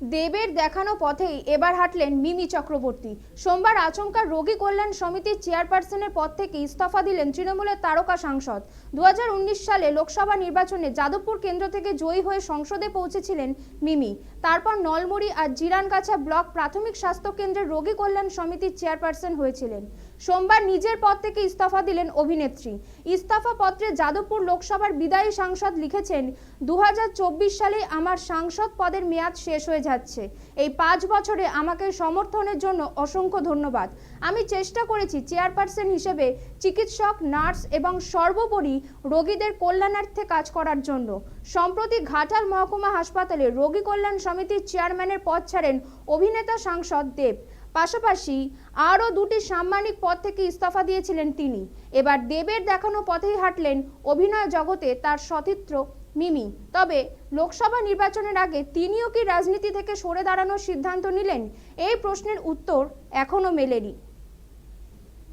দেবের দেখানো পথেই এবার হাঁটলেন মিমি চক্রবর্তী। সোমবার আচমকা রোগী কল্যাণ সমিতির চেয়ারপারসনের পদ থেকে ইস্তফা দিলেন তৃণমূলের তারকা সাংসদ। দুহাজার উনিশ সালে লোকসভা নির্বাচনে যাদবপুর কেন্দ্র থেকে জয়ী হয়ে সংসদে পৌঁছেছিলেন মিমি। তারপর নলমুড়ি আর জিরানগাছা ব্লক প্রাথমিক স্বাস্থ্য কেন্দ্রের রোগী কল্যাণ সমিতির চেয়ারপারসন হয়েছিলেন। সোমবার নিজের পদ থেকে ইস্তফা দিলেন অভিনেত্রী। ইস্তফা পত্রে যাদবপুর লোকসভার বিদায়ী সাংসদ লিখেছেন দু হাজার চব্বিশ সালে আমার সাংসদ পদের মেয়াদ শেষ হয়ে যাচ্ছে। এই পাঁচ বছরে আমাকে সমর্থনের জন্য অসংখ্য ধন্যবাদ। আমি চেষ্টা করেছি চেয়ারপারসন হিসেবে চিকিৎসক, নার্স এবং সর্বোপরি রোগীদের কল্যাণার্থে কাজ করার জন্য। সম্প্রতি ঘাটাল মহকুমা হাসপাতালে রোগী কল্যাণ সমিতির চেয়ারম্যানের পদ ছাড়েন অভিনেতা সাংসদ দেব। পাশাপাশি আরও দুটি সাম্মানিক পদ থেকে ইস্তফা দিয়েছিলেন তিনি। এবার দেবের দেখানো পথেই হাঁটলেন অভিনয় জগতে তার সতীর্থ মিমি, তবে লোকসভা নির্বাচনের আগে তিনিও কি রাজনীতি থেকে সরে দাঁড়ানোর সিদ্ধান্ত নিলেন? এই প্রশ্নের উত্তর এখনও মেলেনি।